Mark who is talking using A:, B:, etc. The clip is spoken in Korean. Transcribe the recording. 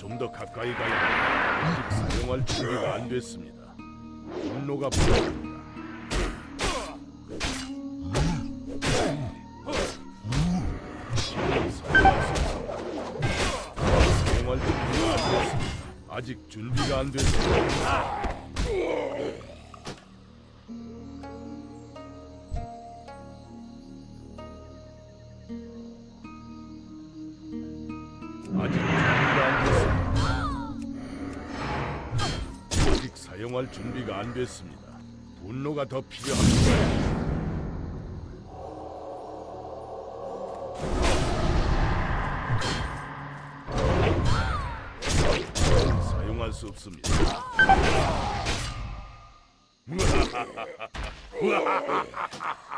A: 좀 더 가까이 가야. 아직 사용할 준비가 안 됐습니다. 분노가 부족합니다. 사용할 준비가 안 됐습니다. 아직 준비가 안 됐습니다. 아직 사용할 준비가 안 됐습니다. 분노가 더 필요합니다. 사용할 수 없습니다.